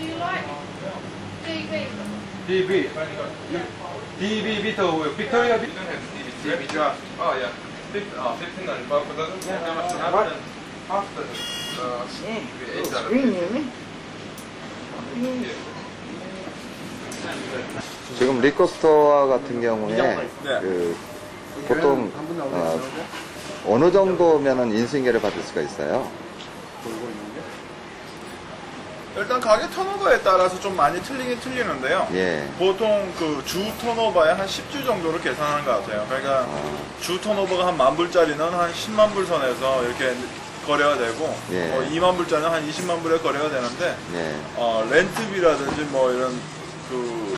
you like? DB. DB. DB Vito, Victoria Vito. DB draft. Oh yeah. Fif- uh, 15 and above, but doesn't have What? an half the uh, 예. eight out of 스크린이네? 지금 리코스토어 같은 경우에 네. 그 보통 어, 어느 정도면은 인수인계를 받을 수가 있어요? 일단 가게 턴오버에 따라서 좀 많이 틀리긴 틀리는데요. 예. 보통 그 주 턴오버에 한 10주 정도를 계산하는 것 같아요. 그러니까 아, 주 턴오버가 한 만 불짜리는 한 10만 불 선에서 이렇게 거래가 되고 예. 어, 2만 불짜리는 한 20만 불에 거래가 되는데 예. 어, 렌트비라든지 뭐 이런 그